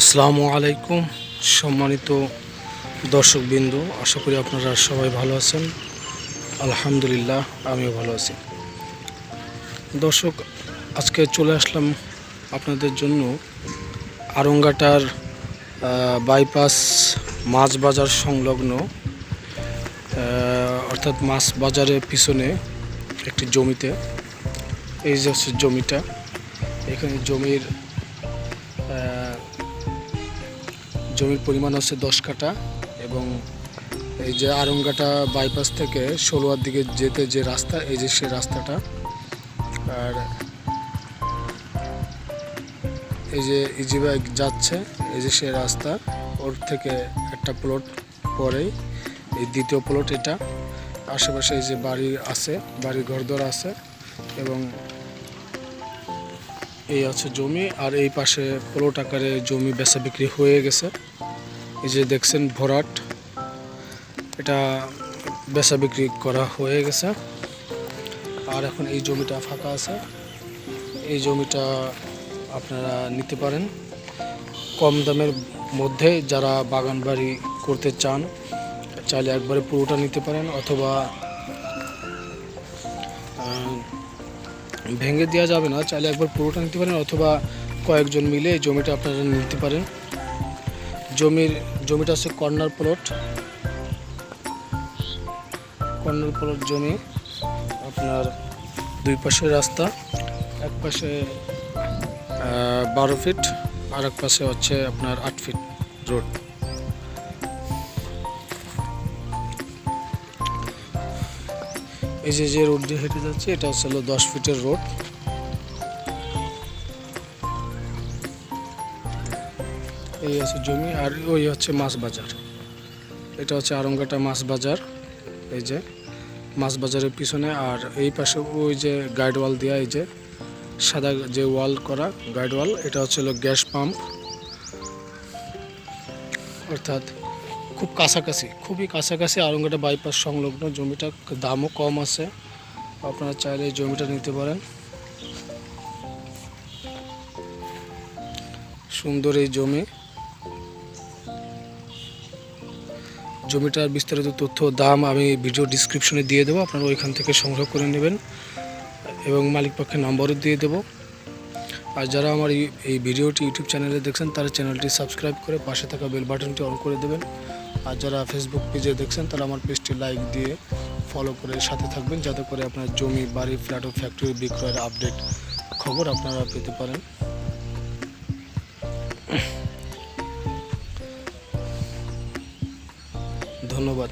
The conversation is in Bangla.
আসসালামু আলাইকুম, সম্মানিত দর্শকবৃন্দ, আশা করি আপনারা সবাই ভালো আছেন। আলহামদুলিল্লাহ, আমিও ভালো আছি। দর্শক, আজকে চলে আসলাম আপনাদের জন্য আরঙ্গাটার বাইপাস মাছ বাজার সংলগ্ন অর্থাৎ মাছ বাজারের পিছনে একটি জমিতে। এই যে হচ্ছে জমিটা, এখানে জমির জমির পরিমাণ হচ্ছে দশ কাঠা এবং এই যে আরঙ্গাটা বাইপাস থেকে ষোলোয়ার দিকে যেতে যে রাস্তা, এই যে সে রাস্তাটা, আর এই যে ইজি বাইক যাচ্ছে, এই যে সে রাস্তা, ওর থেকে একটা প্লট পরেই, এই দ্বিতীয় প্লট এটা, আশেপাশে এই যে বাড়ি আছে বাড়ি ঘরদর আছে, এবং এই আছে জমি আর এই পাশে প্লট আকারে জমি বেচা বিক্রি হয়ে গেছে। এই যে দেখছেন ভরাট, এটা বেচা বিক্রি করা হয়ে গেছে। আর এখন এই জমিটা ফাঁকা আছে। এই জমিটা আপনারা নিতে পারেন। কম দামের মধ্যে যারা বাগান বাড়ি করতে চান, চাইলে একবারে পুরোটা নিতে পারেন অথবা ভেঙে দেওয়া যাবে না, চাইলে একবার পুরোটা নিতে পারেন অথবা কয়েকজন মিলে এই জমিটা আপনারা নিতে পারেন। জমির, জমিটা হচ্ছে কর্নার প্লট। কর্নার প্লট জমি আপনার দুই পাশে রাস্তা, এক পাশে বারো ফিট, আর এক পাশে হচ্ছে আপনার আট ফিট রোড। এই যে যে রোড দিয়ে হেঁটে যাচ্ছে, এটা হচ্ছে হলো দশ ফিটের রোড এই আছে জমি আর ওই হচ্ছে মাছ বাজার। এটা হচ্ছে আরঙ্গাটা মাছ বাজার। এই যে মাছ বাজারের পিছনে আর এই পাশে ওই যে গাইড ওয়াল দেওয়া এই যে সাদা যে ওয়াল করা গাইড ওয়াল এটা হচ্ছে গ্যাস পাম্প অর্থাৎ খুব কাছাকাছি, খুবই কাছাকাছি আরঙ্গাটা বাইপাস সংলগ্ন। জমিটা দামও কম আছে। আপনারা চাইলে এই জমিটা নিতে পারেন। সুন্দর এই জমি। জমিটার বিস্তারিত তথ্য দাম আমি ভিডিও ডিসক্রিপশনে দিয়ে দেবো। আপনারা ওইখান থেকে সংগ্রহ করে নেবেন এবং মালিক পক্ষের নাম্বারও দিয়ে দেবো। আর যারা আমার এই ভিডিওটি ইউটিউব চ্যানেলে দেখছেন, তারা চ্যানেলটি সাবস্ক্রাইব করে পাশে থাকা বেল বাটনটি অন করে দেবেন। আর যারা ফেসবুক পেজে দেখছেন, তারা আমার পেজটি লাইক দিয়ে ফলো করে সাথে থাকবেন, যাতে করে আপনার জমি, বাড়ি ফ্ল্যাট ও ফ্যাক্টরি বিক্রয়ের আপডেট খবর আপনারা পেতে পারেন। ধন্যবাদ।